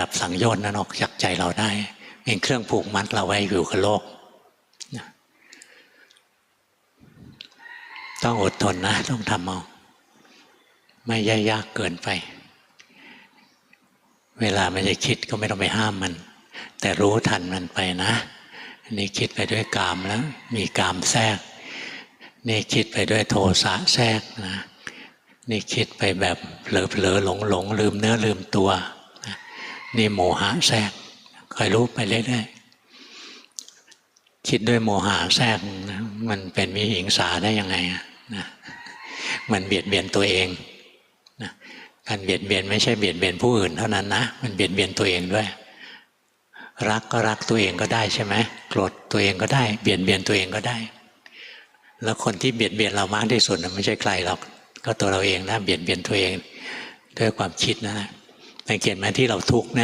ดับสังโยชน์นั้นออกจากใจเราได้ เป็นเครื่องผูกมัดเราไว้อยู่กับโลก ต้องอดทนนะ ต้องทำเอาไม่ยยากเกินไป เวลามันจะคิดก็ไม่ต้องไปห้ามมัน แต่รู้ทันมันไปนะนนี้คิดไปด้วยกามแล้ว มีกามแทรก นี่คิดไปด้วยโทสะแทรกนะ นี่คิดไปแบบเผลอเผลอหลงหลลืมเนื้อลืมตัว นี่โมหะแทรกคอยรู้ไปเรื่อยๆคิดด้วยโมหะแทรกนะมันเป็นวิหิงสาได้ยังไงนะมันเบียดเบียนตัวเองนะการเบียดเบียนไม่ใช่เบียดเบียนผู้อื่นเท่านั้นนะมันเบียดเบียนตัวเองด้วย รักก็รักตัวเองก็ได้ใช่ไหมโกรธตัวเองก็ได้ เบียดเบียนตัวเองก็ได้ แล้วคนที่เบียดเบียนเรามากที่สุดนะไม่ใช่ใครหรอกก็ตัวเราเองนะเบียดเบียนตัวเอง ด้วยความคิดนั่นแหละ สังเกตไหมที่เราทุกข์นั่น